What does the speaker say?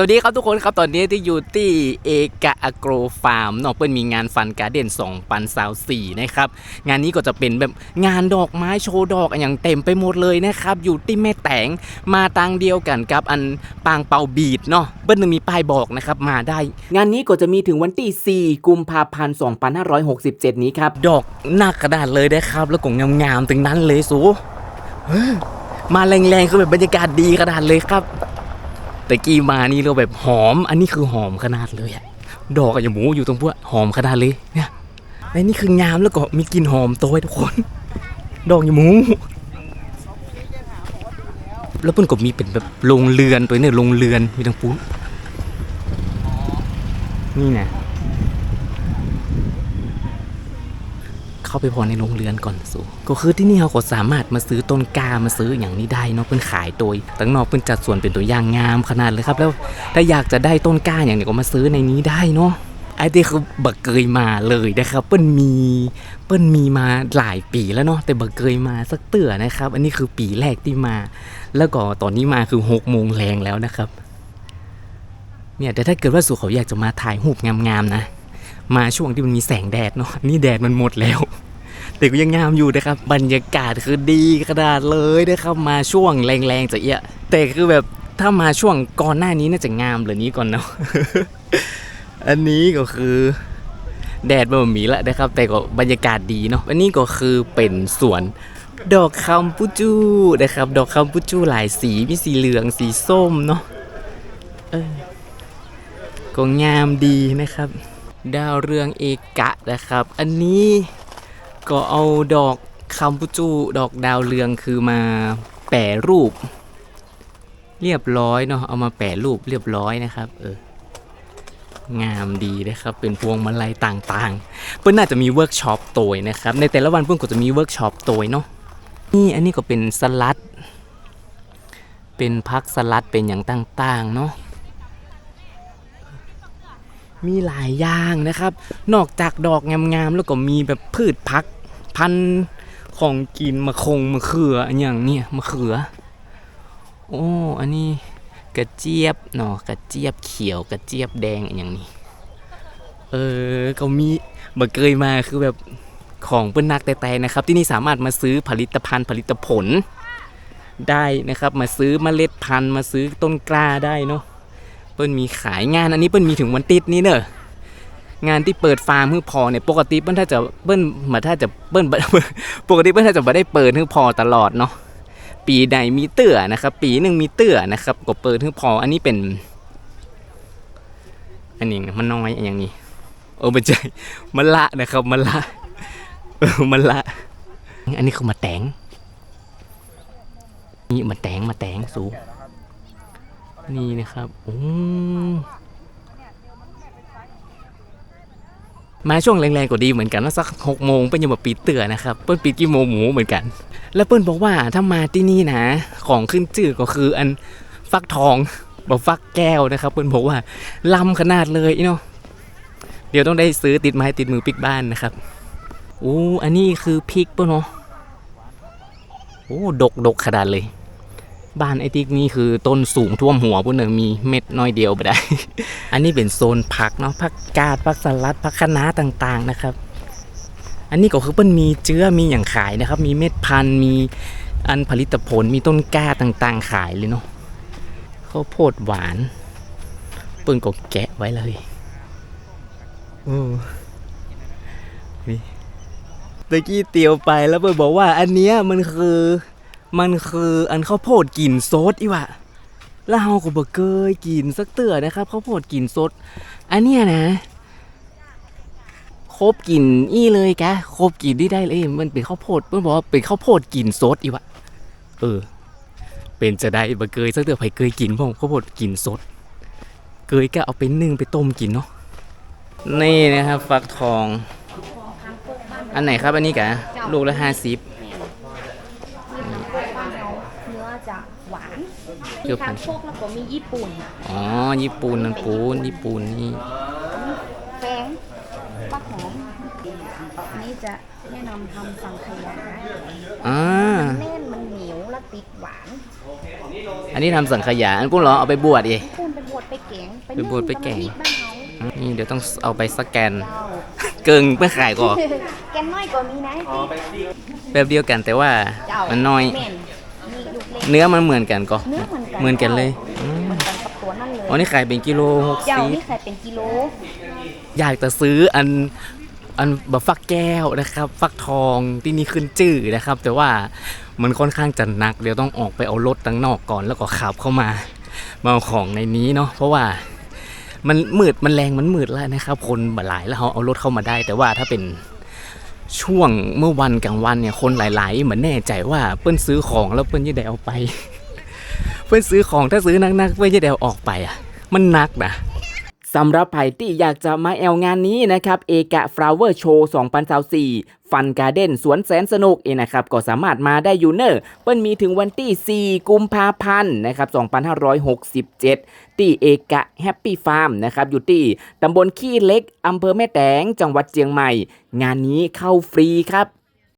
สวัสดีครับทุกคนครับตอนนี้ที่อยู่ที่เอกะอโกรฟาร์มเนาะเปิ้ลมีงานฟันการ์เด่น2ปันสาวสี่นะครับงานนี้ก็จะเป็นแบบงานดอกไม้โชว์ดอกอย่างเต็มไปหมดเลยนะครับอยู่ที่แม่แตงมาตังเดียวกันกับอันปางเปาบีดเนาะเปิ้ลนึงมีป้ายบอกนะครับมาได้ งานนี้ก็จะมีถึงวันที่4กุมภาพันธ์2567 นี้ครับดอกหนักกระดาษเลยนะครับ แล้วก็งามๆถึงนั้นเลยสูมาแรงๆคือแบบบรรยากาศดีขนาดเลยครับ แต่กี้มานี่เราแบบหอม อันนี้คือหอมขนาดเลยอะดอกอย่างหมูอยู่ตรงพวกหอมขนาดเลยเนี่ยและนี่คืองามแล้วก็มีกลิ่นหอมโตัวทุกคน ดอกอย่างหมู แล้วเพิ่นก็มีเป็นแบบโรงเรือนตัวนี้โรงเรือนมีทั้งปูนนี่นะ เข้าไปพอในโรงเรือนก่อนสูก็คือที่นี่เขาก็สามารถมาซื้อต้นกล้ามาซื้ออย่างนี้ได้เนาะเพิ่นขายโดยตั้งนอกเพิ่นจัดส่วนเป็นตัวอย่างงามขนาดเลยครับ แล้วถ้าอยากจะได้ต้นกล้าอย่างนี้ก็มาซื้อในนี้ได้เนาะไอ้ที่คือบักเกยมาเลยนะครับ เปิ้นมีเปิ้นมีมาหลายปีแล้วเนาะแต่บักเกยมาสักเตื่อนะครับ อันนี้คือปีแรกที่มา แล้วก็ตอนนี้มาคือหกโมงแรงแล้วนะครับเนี่ยแต่ถ้าเกิดว่าสุเขาอยากจะมาถ่ายรูปงามๆนะ มาช่วงที่มันมีแสงแดดเนาะนี่แดดมันหมดแล้ว แต่ก็ยังงามอยู่นะครับ บรรยากาศคือดีขนาดเลยนะครับมาช่วงแรงๆจะเอียแต่คือแบบถ้ามาช่วงก่อนหน้านี้น่าจะงามเหลือนี้ก่อนเนาะอันนี้ก็คือแดดมันมีล้วนะครับ แต่ก็บรรยากาศดีเนาะอันนี้ก็คือเป็นสวนดอกคำปุจูนะครับ ดอกคำปุจูหลายสีมีสีเหลืองสีส้มเนาะเออก็งามดีนะครับ ดาวเรืองเอกะนะครับ อันนี้ ก็เอาดอกคำปุจูดอกดาวเรืองคือมาแปรรูป เรียบร้อยเนาะเอามาแปรรูปเรียบร้อยนะครับเอองามดีนะครับ เป็นพวงมาลัยต่างๆ เพื่อนน่าจะมีเวิร์กช็อปโตยนะครับ ในแต่ละวันเพื่อนก็จะมีเวิร์กช็อปโตยเนาะนี่อันนี้ก็เป็นสลัด เป็นพักสลัดเป็นอย่างต่างๆเนาะมีหลายอย่างนะครับ นอกจากดอกงามๆแล้วก็มีแบบพืชพัก พันธุ์ของกินมะคงมะเขืออันอย่างเนี่ยมะเขือ โอ้อันนี้กระเจี๊ยบเนาะกระเจี๊ยบเขียวกระเจี๊ยบแดงอันอย่างนี้ เออก็มีบะเกยมาคือแบบของเปิ้นนักแต่แต่นะครับ ที่นี่สามารถมาซื้อผลิตภัณฑ์ผลิตผลได้นะครับ มาซื้อเมล็ดพันธุ์มาซื้อต้นกล้าได้เนาะเปิ้ลมีขายงานอันนี้เปิ้ลมีถึงวันติดนี้เนอะ งานที่เปิดฟาร์มฮือพอเนี่ยปกติเปิ้ลถ้าจะเปิ้ลมาถ้าจะเปิ้ลปกติเปิ้ลถ้าจะไม่ได้เปิดฮือพอตลอดเนาะปีใดมีเตื้อนะครับ ปีหนึ่งมีเตื้อนะครับก็เปิดฮือพออันนี้เป็น อันนี้มันน้อยอย่างนี้โอ้ไม่ใช่มันละนะครับมันละมันละ อันนี้คือมาแตงนี่มาแตงมาแตงสูงนี่นะครับโอ้ มาช่วงแรงๆก็ดีเหมือนกันว่าสักหกโมงเป็นยังแบบปิดเตือนะครับเปิ้ลปิดกี่โมงหมูเหมือนกัน แล้วเปิ้ลบอกว่าถ้ามาที่นี่นะ ของขึ้นชื่อก็คืออันฟักทองบอกฟักแก้วนะครับ เปิ้ลบอกว่าลำขนาดเลยเนาะเดี๋ยวต้องได้ซื้อติดไม้ติดมือปิกบ้านนะครับโอ้อันนี้คือพริกปะเนาะโอ้ดกดกขนาดเลย บ้านไอติ๊กนี่คือต้นสูงท่วมหัวพุ่นหนึ่งมีเม็ดน้อยเดียวไปได้ อันนี้เป็นโซนผักเนาะผักกาดผักสลัดผักคะน้าต่างๆนะครับ อันนี้ก็คือเปิ้นมีเจื้อมีอย่างขายนะครับ มีเม็ดพันธุ์มีอันผลิตผลมีต้นกล้าต่างๆ ขายเลยเนาะข้าวโพดหวาน เปิ้นก็แกะไว้เลยโอ้นี่ตะกี้เตียวไปแล้วเปิ้นบอกว่าอันเนี้ยมันคือ มันคืออันข้าวโพดกลิ่นซดอีวะแล้วเฮาก็บ่เคยกินสักเตือนะครับข้าวโพดกลิ่นสด อันเนี้ยนะครบกลิ่นอี้เลยแกครบกลิ่นที่ได้เลย มันเป็นข้าวโพดเพิ่นบอกว่าเป็นข้าวโพดกลิ่นสดอีวะเออ เป็นจะได้บ่เคยสักเตือไผเคยกินพ่อข้าวโพดกลิ่นสดเคยก็เอาไปนึ่งไปต้มกินเนาะนี่นะครับ ฟักทอง อันไหนครับอันนี้กะลูกละห้าสิบ หวานเปรี้มียวพัทั้นงพวกแล้วก็มีญี่ปุ่นอ๋อ ญี่ปุ่นนั่นปูนญี่ปุ่นนี่แป้งปักหอมอันนี้จะแนะนำทำสังขยาอ่าแน่นมันเหนียวและติดหวาน อันนี้ทำสังขยา อันกุ้งเหรอเอาไปบวชเองคุณไปบดไปแกงไปบดไปแกงนึ่บ้านเขานี่เดี๋ยวต้องเอาไปสแกนเจ้าเกิงเพื่อขายก่อนแกนน้อยกว่ามีนะแบบเดียวกันแต่ว่าเจ้ามันน้อยแม่นมีลูก เล็กเนื้อมันเหมือนกันก็เนื้อเหมือนกันเหมือนกันเลยอืมเหมือนกันกับตัวนั่นเลยอ๋อนี่ขายเป็นกิโลหกเจ้าสิบนี่ขายเป็นกิโล อยากจะซื้ออันอันแบบฟักแก้วนะครับ ฟักทองที่นี่ขึ้นจื่อนะครับ แต่ว่ามันค่อนข้างจะหนักเดี๋ยวต้องออกไปเอารถตั้งนอกก่อนแล้วก็ขับเข้ามามาเอาของในนี้เนาะเพราะว่ามันมืดมันแรงมันมืดแล้วนะครับ คนบ่หลายแล้วเขาเอารถเข้ามาได้ แต่ว่าถ้าเป็น ช่วงเมื่อวันกลางวันเนี่ยคนหลาย ๆ เหมือนแน่ใจว่าเปิ้นซื้อของแล้วเปิ้นยี่ได้เอาไป เปิ้นซื้อของถ้าซื้อนักๆเปิ้นยี่ได้เอาออกไปอะ มันนักนะ สำหรับไผ่ที่อยากจะมาแอลงานนี้นะครับเอกะฟลาวเวอร์โชว์2024ฟันการ์เด้นสวนแสนสนุกเองนะครับก็สามารถมาได้อยู่เนอะเปิ้นมีถึงวันที่ 4 กุมภาพันธ์นะครับ2567 ที่เอกะแฮปปี้ฟาร์มนะครับอยู่ที่ตำบลขี้เล็กอำเภอแม่แตงจังหวัดเชียงใหม่ งานนี้เข้าฟรีครับ